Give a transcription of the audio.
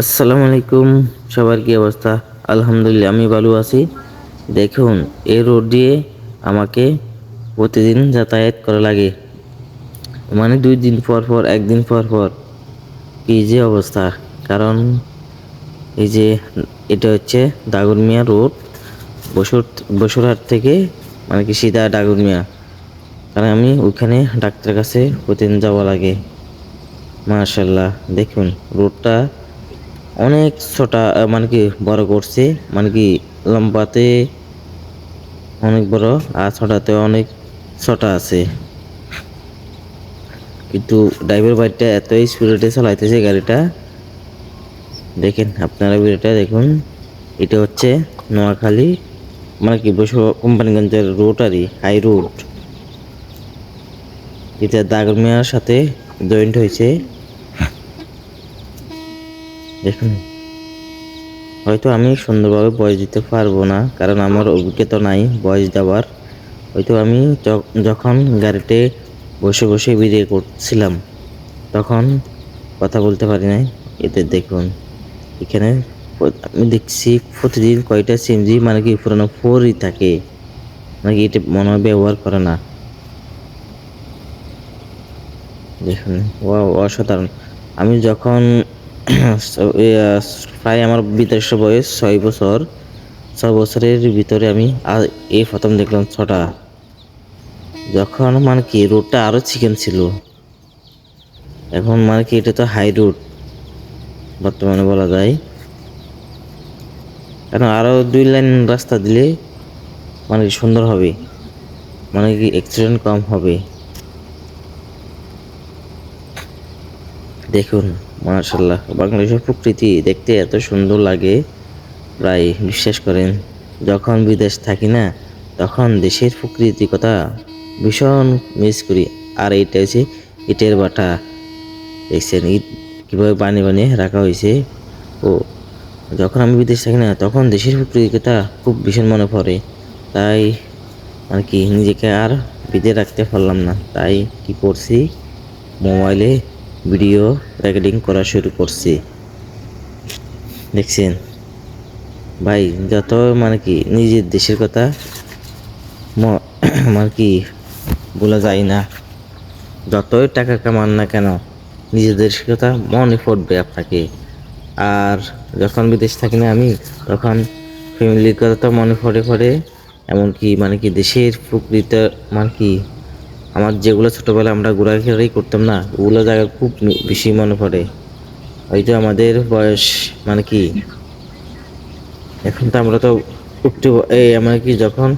আসসালামু আলাইকুম, সবার কি অবস্থা? আলহামদুলিল্লাহ, আমি ভালো আছি। দেখুন, এই রোড দিয়ে আমাকে প্রতিদিন যাতায়াত করা লাগে। মানে দুই দিন পর পর, একদিন পর পর। কি যে অবস্থা। কারণ এই যে, এটা হচ্ছে দাগরমিয়া রোড। বসুর, বসুরহাট থেকে মানে কি সিধা ডাগরমিয়া কারণ আমি ওইখানে ডাক্তারের কাছে প্রতিদিন যাওয়া লাগে। মাশাল্লাহ, দেখুন, রোডটা অনেক ছোটা মানে কি, বড় করছে মানে কি, লম্বাতে অনেক বড় আর ছোটাতে অনেক ছোটা আছে। কিন্তু ড্রাইভার বাইকটা এত স্পিডে চালাইতেছে গাড়িটা, দেখেন, আপনারা ভিডিওটা দেখুন। এটা হচ্ছে নোয়াখালী মানে কি, বসু কোম্পানিগঞ্জের আরই হাই রোড। এটা দাগরমিয়ার সাথে জয়েন্ট হয়েছে। দেখুন। হয়তো আমি সুন্দরভাবে বয়স দিতে পারব না, কারণ আমার অভিজ্ঞতা নাই বয়স দেওয়ার। হয়তো আমি যখন গাড়িতে বসে বসে ভিডিও করছিলাম, তখন কথা বলতে পারি নাই। এতে দেখুন, এখানে আমি দেখছি প্রতিদিন কয়টা সিএনজি মানে কি পুরানো ফোরই থাকে মানে কি এটা মনে হয় ব্যবহার করে না? দেখুন অসাধারণ। আমি যখন প্রায় আমার বিদেশ বয়স ছয় বছর। ছয় বছরের ভিতরে আমি এই প্রথম দেখলাম ছটা। যখন মানে কি রোডটা আরও চিকেন ছিল। এখন মানে কি, এটা তো হাই রোড বর্তমানে বলা যায়। কারণ আরও দুই লাইন রাস্তা দিলে মানে সুন্দর হবে। মানে কি অ্যাক্সিডেন্ট কম হবে। দেখুন মার্শাল্লাহ বাংলাদেশের প্রকৃতি দেখতে এত সুন্দর লাগে। প্রায় বিশ্বাস করেন, যখন বিদেশ থাকি না, তখন দেশের প্রকৃতি কথা ভীষণ মিস করি। আর এইটা হচ্ছে ইটের বাটা। দেখছেন, ইট কীভাবে বানিয়ে বানিয়ে রাখা হয়েছে ও, যখন আমি বিদেশ থাকি না, তখন দেশের প্রকৃতির কথা খুব ভীষণ মনে পড়ে। তাই আর কি, নিজেকে আর বেঁধে রাখতে পারলাম না। তাই কি করছি? মোবাইলে ভিডিও রেকর্ডিং করা শুরু করছি। দেখছেন? ভাই, যত মানে কি নিজের দেশের কথা মানে কি বলা যায় না। যতই টাকা কামান না কেন, নিজের দেশের কথা মনে পড়বে আপনাকে। আর যখন বিদেশ থাকি না আমি, তখন ফ্যামিলির কথা তো মনে পড়ে পড়ে, এমনকি মানে কি দেশের প্রকৃত মানে কি আমার যেগুলো ছোটোবেলায় আমরা ঘোরাঘুরি করতাম না, ওগুলো জায়গা খুব বেশি মনে পড়ে। হয়তো আমাদের বয়স মানে কি? এখন তো আমরা তো উঠতে এই, আমার কি যখন